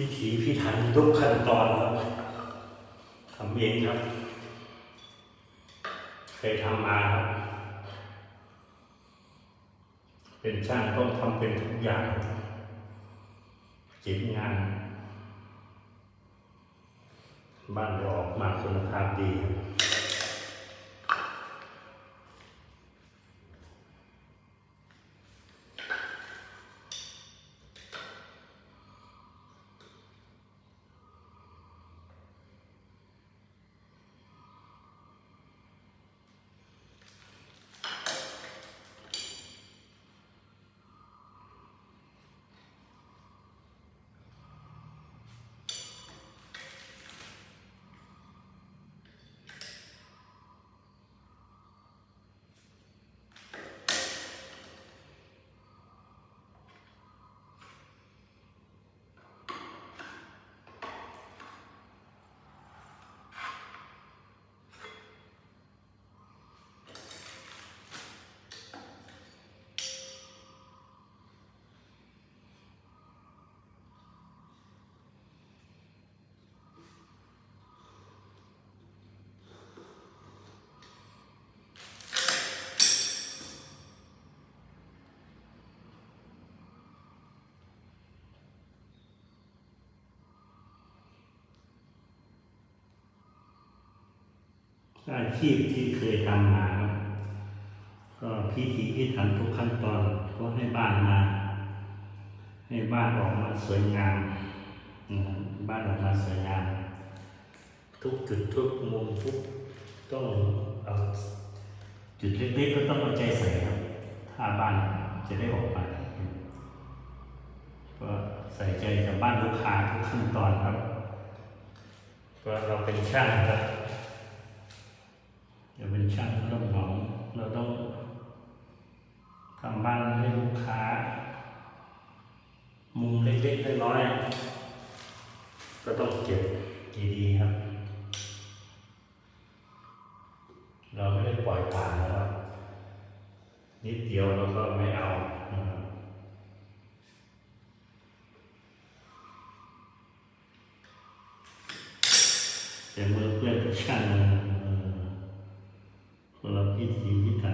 พิถีพิถันทุกขั้นตอนครับทำเองครับ เคยทำมาครับเป็นช่างต้องทำเป็นทุกอย่างจิตงาน บ้านเราออกมาคุณภาพดี อาชีพที่เคยทำมา ก็พิธีพิถันทุกขั้นตอนก็ให้บ้านมา ให้บ้านออกมาสวยงามบ้านออกมาสวยงามทุกจุดทุกมุมทุกต้องเอาจุดเล็กๆก็ต้องเอาใจใส่ครับ ถ้าบ้านจะได้ออกมาก็ใส่ใจกับบ้านลูกค้าทุกขั้นตอนครับเพราะเราเป็นช่างครับ ช่างรับเหมาเราต้องทำบ้านให้ลูกค้า มุมเล็กๆน้อยๆก็ต้องเก็บดีๆครับ เราไม่ได้ปล่อยผ่านนะครับนิดเดียวเราก็ไม่เอานะครับแต่มือเพื่อนช่าง คิดสิ่งที่ท